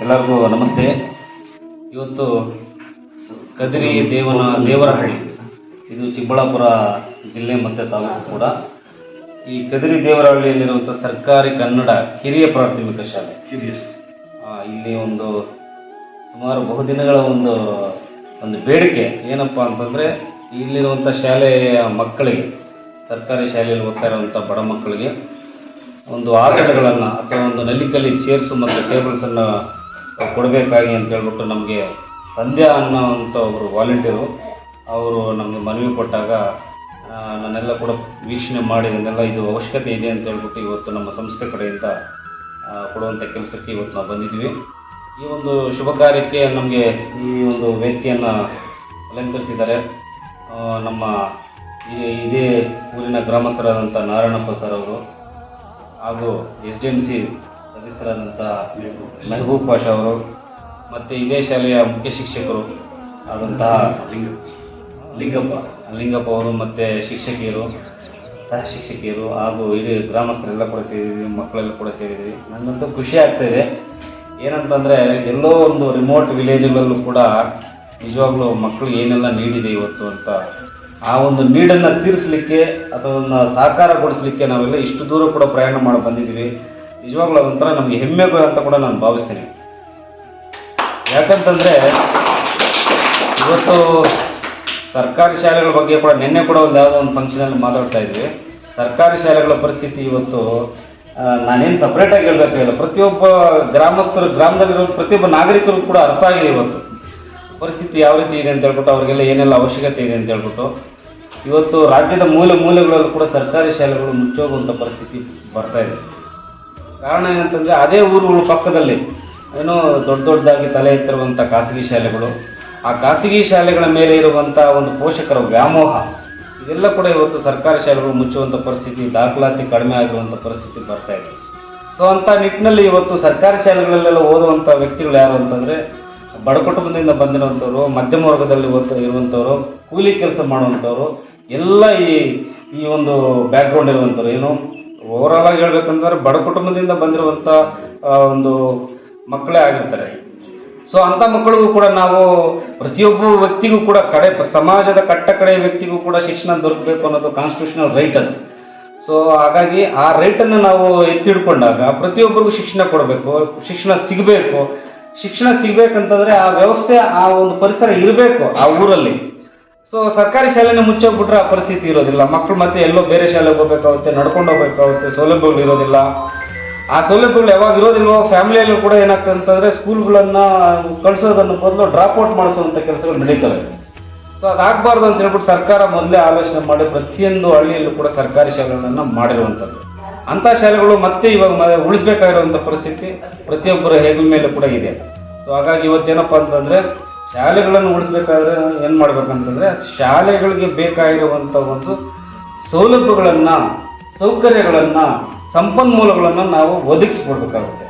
ಎಲ್ಲರಿಗೂ ನಮಸ್ತೆ. ಇವತ್ತು ಕದಿರಿ ದೇವನ ದೇವರಹಳ್ಳಿ ಇದು ಚಿಕ್ಕಬಳ್ಳಾಪುರ ಜಿಲ್ಲೆ ಮತ್ತೆ ತಾಲೂಕು ಕೂಡ. ಈ ಕದಿರಿ ದೇವರಹಳ್ಳಿಯಲ್ಲಿರುವಂಥ ಸರ್ಕಾರಿ ಕನ್ನಡ ಕಿರಿಯ ಪ್ರಾಥಮಿಕ ಶಾಲೆ. ಕಿರಿಯಸ್ ಇಲ್ಲಿ ಒಂದು ಸುಮಾರು ಬಹುದಿನಗಳ ಒಂದು ಒಂದು ಬೇಡಿಕೆ. ಏನಪ್ಪ ಅಂತಂದರೆ ಇಲ್ಲಿರುವಂಥ ಶಾಲೆಯ ಮಕ್ಕಳಿಗೆ ಸರ್ಕಾರಿ ಶಾಲೆಯಲ್ಲಿ ಓದ್ತಾ ಇರುವಂಥ ಬಡ ಮಕ್ಕಳಿಗೆ ಒಂದು ಆಸನಗಳನ್ನು ಅಥವಾ ಒಂದು ನಲಿಕಲ್ಲಿ ಚೇರ್ಸು ಮತ್ತು ಟೇಬಲ್ಸನ್ನು ಕೊಡಬೇಕಾಗಿ ಅಂತ ಹೇಳ್ಬಿಟ್ಟು ನಮಗೆ ಸಂಧ್ಯಾ ಅನ್ನೋವಂಥ ಒಬ್ಬರು ವಾಲಂಟಿಯರು ಅವರು ನಮಗೆ ಮನವಿ ಕೊಟ್ಟಾಗ ನಾನೆಲ್ಲ ಕೂಡ ವೀಕ್ಷಣೆ ಮಾಡಿ ಇದನ್ನೆಲ್ಲ ಇದು ಅವಶ್ಯಕತೆ ಇದೆ ಅಂತ ಹೇಳ್ಬಿಟ್ಟು ಇವತ್ತು ನಮ್ಮ ಸಂಸ್ಥೆ ಕಡೆಯಿಂದ ಕೊಡುವಂಥ ಕೆಲಸಕ್ಕೆ ಇವತ್ತು ನಾವು ಬಂದಿದ್ದೀವಿ. ಈ ಒಂದು ಶುಭ ಕಾರ್ಯಕ್ಕೆ ನಮಗೆ ಈ ಒಂದು ವೇದಿಕೆಯನ್ನು ಅಲಂಕರಿಸಿದ್ದಾರೆ ನಮ್ಮ ಇದೇ ಊರಿನ ಗ್ರಾಮಸ್ಥರಾದಂಥ ನಾರಾಯಣಪ್ಪ ಸರ್ ಅವರು ಹಾಗೂ ಎಸ್ ಡಿ ಎಂ ಸಿ ಸದಸ್ಯರಾದಂಥ ಮೆಹಬೂಬ್ ಪಾಷಾ ಅವರು ಮತ್ತು ಇದೇ ಶಾಲೆಯ ಮುಖ್ಯ ಶಿಕ್ಷಕರು ಆದಂತಹ ಲಿಂಗ ಲಿಂಗಪ್ಪ ಲಿಂಗಪ್ಪ ಅವರು ಮತ್ತು ಶಿಕ್ಷಕಿಯರು, ಸಹ ಶಿಕ್ಷಕಿಯರು ಹಾಗೂ ಇಡೀ ಗ್ರಾಮಸ್ಥರೆಲ್ಲ ಕೂಡ ಸೇರಿದ್ದೀವಿ, ಮಕ್ಕಳೆಲ್ಲ ಕೂಡ ಸೇರಿದ್ದೀವಿ. ನನಗಂತೂ ಖುಷಿ ಆಗ್ತಾಯಿದೆ ಏನಂತಂದರೆ ಎಲ್ಲೋ ಒಂದು ರಿಮೋಟ್ ವಿಲೇಜ್ಗಳಲ್ಲೂ ಕೂಡ ನಿಜವಾಗ್ಲೂ ಮಕ್ಕಳು ಏನೆಲ್ಲ ನೀಡಿದೆ ಇವತ್ತು ಅಂತ ಆ ಒಂದು ನೀಡನ್ನು ತೀರಿಸಲಿಕ್ಕೆ ಅಥವಾ ಅದನ್ನ ಸಾಕಾರಗೊಳಿಸಲಿಕ್ಕೆ ನಾವೆಲ್ಲ ಇಷ್ಟು ದೂರ ಕೂಡ ಪ್ರಯಾಣ ಮಾಡಿ ಬಂದಿದ್ದೀವಿ. ನಿಜವಾಗ್ಲೂ ಅದೊಂಥರ ನಮಗೆ ಹೆಮ್ಮೆ ಅಂತ ಕೂಡ ನಾನು ಭಾವಿಸ್ತೀನಿ. ಯಾಕಂತಂದರೆ ಇವತ್ತು ಸರ್ಕಾರಿ ಶಾಲೆಗಳ ಬಗ್ಗೆ ಕೂಡ ನಿನ್ನೆ ಕೂಡ ಒಂದು ಯಾವುದೋ ಒಂದು ಫಂಕ್ಷನಲ್ಲಿ ಮಾತಾಡ್ತಾ ಇದ್ವಿ. ಸರ್ಕಾರಿ ಶಾಲೆಗಳ ಪರಿಸ್ಥಿತಿ ಇವತ್ತು ನಾನೇನು ಸಪ್ರೇಟಾಗಿ ಹೇಳಬೇಕಾಗಿಲ್ಲ ಪ್ರತಿಯೊಬ್ಬ ಗ್ರಾಮಸ್ಥರು, ಗ್ರಾಮದಲ್ಲಿರೋ ಪ್ರತಿಯೊಬ್ಬ ನಾಗರಿಕರು ಕೂಡ ಅರ್ಥ ಆಗಿದೆ ಇವತ್ತು. ಪರಿಸ್ಥಿತಿ ಯಾವ ರೀತಿ ಇದೆ ಅಂತ ಹೇಳ್ಬಿಟ್ಟು ಅವರಿಗೆಲ್ಲ ಏನೆಲ್ಲ ಅವಶ್ಯಕತೆ ಇದೆ ಅಂತ ಹೇಳ್ಬಿಟ್ಟು, ಇವತ್ತು ರಾಜ್ಯದ ಮೂಲೆ ಮೂಲೆಗಳಲ್ಲೂ ಕೂಡ ಸರ್ಕಾರಿ ಶಾಲೆಗಳು ಮುಚ್ಚೋಗುವಂಥ ಪರಿಸ್ಥಿತಿ ಬರ್ತಾ ಇದೆ. ಕಾರಣ ಏನಂತಂದರೆ ಅದೇ ಊರುಗಳ ಪಕ್ಕದಲ್ಲಿ ಏನೋ ದೊಡ್ಡ ದೊಡ್ಡದಾಗಿ ತಲೆ ಎತ್ತಿರುವಂಥ ಖಾಸಗಿ ಶಾಲೆಗಳು, ಆ ಖಾಸಗಿ ಶಾಲೆಗಳ ಮೇಲೆ ಇರುವಂಥ ಒಂದು ಪೋಷಕರ ವ್ಯಾಮೋಹ, ಇದೆಲ್ಲ ಕೂಡ ಇವತ್ತು ಸರ್ಕಾರಿ ಶಾಲೆಗಳು ಮುಚ್ಚುವಂಥ ಪರಿಸ್ಥಿತಿ, ದಾಖಲಾತಿ ಕಡಿಮೆ ಆಗಿರುವಂಥ ಪರಿಸ್ಥಿತಿ ಬರ್ತಾ ಇದೆ. ಸೊ ಅಂಥ ನಿಟ್ಟಿನಲ್ಲಿ ಇವತ್ತು ಸರ್ಕಾರಿ ಶಾಲೆಗಳಲ್ಲೆಲ್ಲ ಓದುವಂಥ ವ್ಯಕ್ತಿಗಳು ಯಾರು ಅಂತಂದರೆ ಬಡ ಕುಟುಂಬದಿಂದ ಬಂದಿರುವಂಥವ್ರು, ಮಧ್ಯಮ ವರ್ಗದಲ್ಲಿ ಇರುವಂಥವ್ರು, ಕೂಲಿ ಕೆಲಸ ಮಾಡುವಂಥವ್ರು, ಎಲ್ಲ ಈ ಈ ಒಂದು ಬ್ಯಾಕ್ಗ್ರೌಂಡ್ ಇರುವಂಥವ್ರು. ಏನು ಓವರಾಲ್ ಆಗಿ ಹೇಳ್ಬೇಕಂದ್ರೆ ಬಡ ಕುಟುಂಬದಿಂದ ಬಂದಿರುವಂಥ ಒಂದು ಮಕ್ಕಳೇ ಆಗಿರ್ತಾರೆ. ಸೊ ಅಂಥ ಮಕ್ಕಳಿಗೂ ಕೂಡ ನಾವು ಪ್ರತಿಯೊಬ್ಬ ವ್ಯಕ್ತಿಗೂ ಕೂಡ ಕಡೆ, ಸಮಾಜದ ಕಟ್ಟ ಕಡೆ ವ್ಯಕ್ತಿಗೂ ಕೂಡ ಶಿಕ್ಷಣ ದೊರಕಬೇಕು ಅನ್ನೋದು ಕಾನ್ಸ್ಟಿಟ್ಯೂಷನಲ್ ರೈಟ್ ಅದು. ಸೊ ಹಾಗಾಗಿ ಆ ರೈಟನ್ನು ನಾವು ಎತ್ತಿಡ್ಕೊಂಡಾಗ ಪ್ರತಿಯೊಬ್ಬರಿಗೂ ಶಿಕ್ಷಣ ಕೊಡಬೇಕು, ಶಿಕ್ಷಣ ಸಿಗಬೇಕು. ಶಿಕ್ಷಣ ಸಿಗ್ಬೇಕಂತಂದ್ರೆ ಆ ವ್ಯವಸ್ಥೆ ಆ ಒಂದು ಪರಿಸರ ಇರಬೇಕು. ಆ ಊರಲ್ಲಿ. ಸೊ ಸರ್ಕಾರಿ ಶಾಲೆನ ಮುಚ್ಚೋಗ್ಬಿಟ್ರೆ ಆ ಪರಿಸ್ಥಿತಿ ಇರೋದಿಲ್ಲ. ಮಕ್ಕಳು ಮತ್ತೆ ಎಲ್ಲೋ ಬೇರೆ ಶಾಲೆಗೆ ಹೋಗ್ಬೇಕಾಗುತ್ತೆ ನಡ್ಕೊಂಡು ಹೋಗ್ಬೇಕಾಗುತ್ತೆ ಸೌಲಭ್ಯಗಳು ಇರೋದಿಲ್ಲ. ಆ ಸೌಲಭ್ಯಗಳು ಯಾವಾಗ ಇರೋದಿಲ್ವೋ ಫ್ಯಾಮಿಲಿಯಲ್ಲೂ ಕೂಡ ಏನಾಗ್ತದೆ ಅಂತಂದ್ರೆ ಸ್ಕೂಲ್ಗಳನ್ನ ಕಳಿಸೋದನ್ನು ಬದಲು ಡ್ರಾಪ್ ಔಟ್ ಮಾಡಿಸುವಂಥ ಕೆಲಸಗಳು ನಡೀತವೆ. ಸೊ ಅದಾಗಬಾರ್ದು ಅಂತ ಹೇಳ್ಬಿಟ್ಟು ಸರ್ಕಾರ ಮೊದಲೇ ಆಲೋಚನೆ ಮಾಡಿ ಪ್ರತಿಯೊಂದು ಹಳ್ಳಿಯಲ್ಲೂ ಕೂಡ ಸರ್ಕಾರಿ ಶಾಲೆಗಳನ್ನು ಮಾಡಿರುವಂಥದ್ದು. ಅಂಥ ಶಾಲೆಗಳು ಮತ್ತೆ ಇವಾಗ ಉಳಿಸ್ಬೇಕಾಗಿರುವಂಥ ಪರಿಸ್ಥಿತಿ ಪ್ರತಿಯೊಬ್ಬರ ಹೆಗಲ ಮೇಲೆ ಕೂಡ ಇದೆ. ಸೊ ಹಾಗಾಗಿ ಇವತ್ತೇನಪ್ಪ ಅಂತಂದರೆ, ಶಾಲೆಗಳನ್ನು ಉಳಿಸ್ಬೇಕಾದ್ರೆ ಏನು ಮಾಡ್ಬೇಕಂತಂದರೆ, ಶಾಲೆಗಳಿಗೆ ಬೇಕಾಗಿರುವಂಥ ಒಂದು ಸೌಲಭ್ಯಗಳನ್ನು, ಸೌಕರ್ಯಗಳನ್ನು, ಸಂಪನ್ಮೂಲಗಳನ್ನು ನಾವು ಒದಗಿಸ್ಕೊಡ್ಬೇಕಾಗುತ್ತೆ.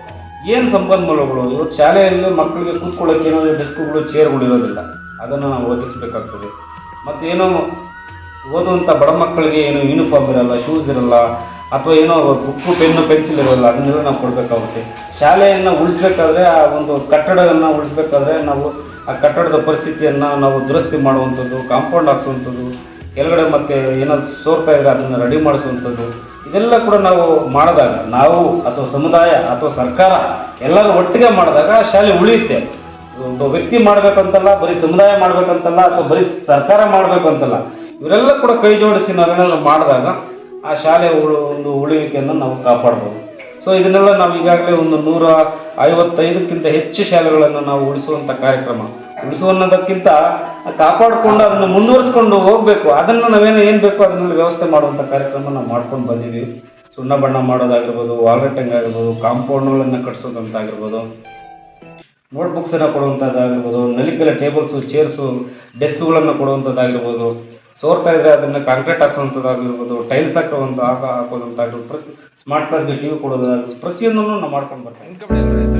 ಏನು ಸಂಪನ್ಮೂಲಗಳು? ಇವತ್ತು ಶಾಲೆಯಲ್ಲಿ ಮಕ್ಕಳಿಗೆ ಕೂತ್ಕೊಳ್ಳೋಕೆ ಏನೋ ಡೆಸ್ಕ್ಗಳು, ಚೇರ್ಗಳು ಇರೋದಿಲ್ಲ. ಅದನ್ನು ನಾವು ಒದಗಿಸ್ಬೇಕಾಗ್ತದೆ. ಮತ್ತೇನೋ ಓದುವಂಥ ಬಡ ಮಕ್ಕಳಿಗೆ ಏನು ಯೂನಿಫಾರ್ಮ್ ಇರಲ್ಲ ಶೂಸ್ ಇರಲ್ಲ ಅಥವಾ ಏನೋ ಬುಕ್ಕು ಪೆನ್ನು, ಪೆನ್ಸಿಲ್ ಇರೋಲ್ಲ ಅದನ್ನೆಲ್ಲ ನಾವು ಕೊಡಬೇಕಾಗುತ್ತೆ. ಶಾಲೆಯನ್ನು ಉಳಿಸ್ಬೇಕಾದ್ರೆ ಆ ಒಂದು ಕಟ್ಟಡವನ್ನು ಉಳಿಸ್ಬೇಕಾದ್ರೆ ನಾವು ಆ ಕಟ್ಟಡದ ಪರಿಸ್ಥಿತಿಯನ್ನು ನಾವು ದುರಸ್ತಿ ಮಾಡುವಂಥದ್ದು ಕಾಂಪೌಂಡ್ ಹಾಕ್ಸುವಂಥದ್ದು, ಕೆಳಗಡೆ ಮತ್ತೆ ಏನೋ ಸೋರ್ತಾ ಇದೆ ಅದನ್ನು ರೆಡಿ ಮಾಡಿಸುವಂಥದ್ದು, ಇದೆಲ್ಲ ಕೂಡ ನಾವು ಮಾಡಿದಾಗ, ನಾವು ಅಥವಾ ಸಮುದಾಯ ಅಥವಾ ಸರ್ಕಾರ ಎಲ್ಲರೂ ಒಟ್ಟಿಗೆ ಮಾಡಿದಾಗ ಶಾಲೆ ಉಳಿಯುತ್ತೆ. ಒಬ್ಬ ವ್ಯಕ್ತಿ ಮಾಡಬೇಕಂತಲ್ಲ, ಬರೀ ಸಮುದಾಯ ಮಾಡಬೇಕಂತಲ್ಲ, ಅಥವಾ ಬರೀ ಸರ್ಕಾರ ಮಾಡಬೇಕಂತಲ್ಲ, ಇವರೆಲ್ಲ ಕೂಡ ಕೈ ಜೋಡಿಸಿ ನಾವೇನಾದ್ರು ಮಾಡಿದಾಗ ಆ ಶಾಲೆ ಒಂದು ಉಳಿವಿಕೆಯನ್ನು ನಾವು ಕಾಪಾಡ್ಬೋದು. ಸೊ ಇದನ್ನೆಲ್ಲ ನಾವು ಈಗಾಗಲೇ ಒಂದು ನೂರ ಐವತ್ತೈದಕ್ಕಿಂತ ಹೆಚ್ಚು ಶಾಲೆಗಳನ್ನು ನಾವು ಉಳಿಸುವಂಥ ಕಾರ್ಯಕ್ರಮ. ಉಳಿಸುವನ್ನೋದಕ್ಕಿಂತ ಕಾಪಾಡಿಕೊಂಡು ಅದನ್ನು ಮುಂದುವರಿಸ್ಕೊಂಡು ಹೋಗಬೇಕು. ಅದನ್ನು ನಾವೇನು ಏನು ಬೇಕೋ ಅದನ್ನೆಲ್ಲ ವ್ಯವಸ್ಥೆ ಮಾಡುವಂಥ ಕಾರ್ಯಕ್ರಮ ನಾವು ಮಾಡ್ಕೊಂಡು ಬಂದಿದ್ದೀವಿ. ಸುಣ್ಣ ಬಣ್ಣ ಮಾಡೋದಾಗಿರ್ಬೋದು ವಾಲ್ಗಟ್ಟಂಗ್ ಆಗಿರ್ಬೋದು ಕಾಂಪೌಂಡ್ಗಳನ್ನು ಕಟ್ಸೋದಂತಾಗಿರ್ಬೋದು, ನೋಟ್ಬುಕ್ಸನ್ನು ಕೊಡುವಂಥದ್ದಾಗಿರ್ಬೋದು ನಲಿಕಲ ಟೇಬಲ್ಸು, ಚೇರ್ಸು, ಡೆಸ್ಕ್ಗಳನ್ನು ಕೊಡುವಂಥದ್ದಾಗಿರ್ಬೋದು. ಸೋರ್ತಾ ಇದ್ರೆ ಅದನ್ನ ಕಾಂಕ್ರೀಟ್ ಹಾಕ್ಸುವಂಥದ್ದಾಗಿರ್ಬೋದು ಟೈಲ್ಸ್ ಹಾಕುವಂಥ ಹಾಕ ಹಾಕೋದಂತಾಗಿರ್ಬೋದು, ಪ್ರತಿ ಸ್ಮಾರ್ಟ್ ಕ್ಲಾಸ್ಗೆ ಟಿವಿ ಕೊಡೋದಾಗಿರ್ಬೋದು, ಪ್ರತಿಯೊಂದನ್ನು ನಾವು ಮಾಡ್ಕೊಂಡು ಬರ್ತೀವಿ.